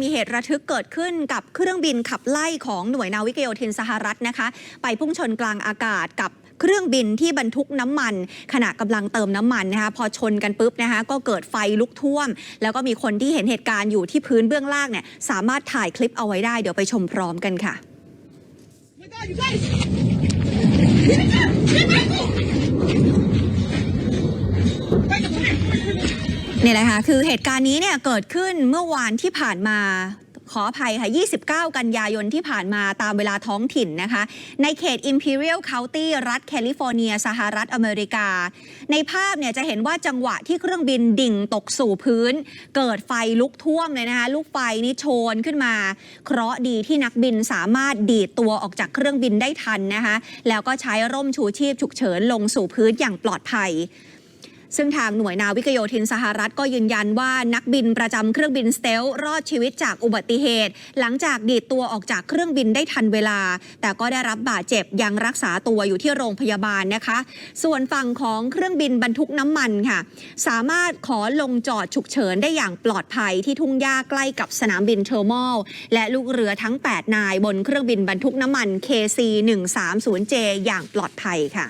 มีเหตุระทึกเกิดขึ้นกับเครื่องบินขับไล่ของหน่วยนาวิกโยธินสหรัฐนะคะ ไปพุ่งชนกลางอากาศกับเครื่องบินที่บรรทุกน้ำมัน ขณะกำลังเติมน้ำมันนะคะพอชนกันปุ๊บนะคะก็เกิดไฟลุกท่วม แล้วก็มีคนที่เห็นเหตุการณ์อยู่ที่พื้นเบื้องล่างเนี่ยสามารถถ่ายคลิปเอาไว้ได้เดี๋ยวไปชมพร้อมกันค่ะ เนี่ยแหละค่ะคือเหตุการณ์นี้เนี่ยเกิดขึ้นเมื่อวานที่ผ่านมาขออภัยค่ะ 29 กันยายนที่ผ่านมาตามเวลาท้องถิ่นนะคะ ในเขต Imperial County รัฐแคลิฟอร์เนีย สหรัฐอเมริกา ในภาพเนี่ยจะเห็นว่าจังหวะที่เครื่องบินดิ่งตกสู่พื้น เกิดไฟลุกท่วมเลยนะคะ ลูกไฟนี่โชนขึ้นมา เคราะดีที่นักบินสามารถดีดตัวออกจากเครื่องบินได้ทันนะคะ แล้วก็ใช้ร่มชูชีพฉุกเฉินลงสู่พื้นอย่างปลอดภัย ซึ่งทางหน่วยนาวิกโยธินสหรัฐก็ยืนยันว่านักบินประจำเครื่องบินสเตลรอดชีวิตจากอุบัติเหตุ หลังจากดีดตัวออกจากเครื่องบินได้ทันเวลา แต่ก็ได้รับบาดเจ็บยังรักษาตัวอยู่ที่โรงพยาบาลนะคะ ส่วนฝั่งของเครื่องบินบรรทุกน้ำมันค่ะ สามารถขอลงจอดฉุกเฉินได้อย่างปลอดภัยที่ทุ่งหญ้าใกล้กับสนามบินเทอร์มอลและลูกเรือทั้ง 8 นายบนเครื่องบินบรรทุกน้ำมัน KC 130J อย่างปลอดภัยค่ะ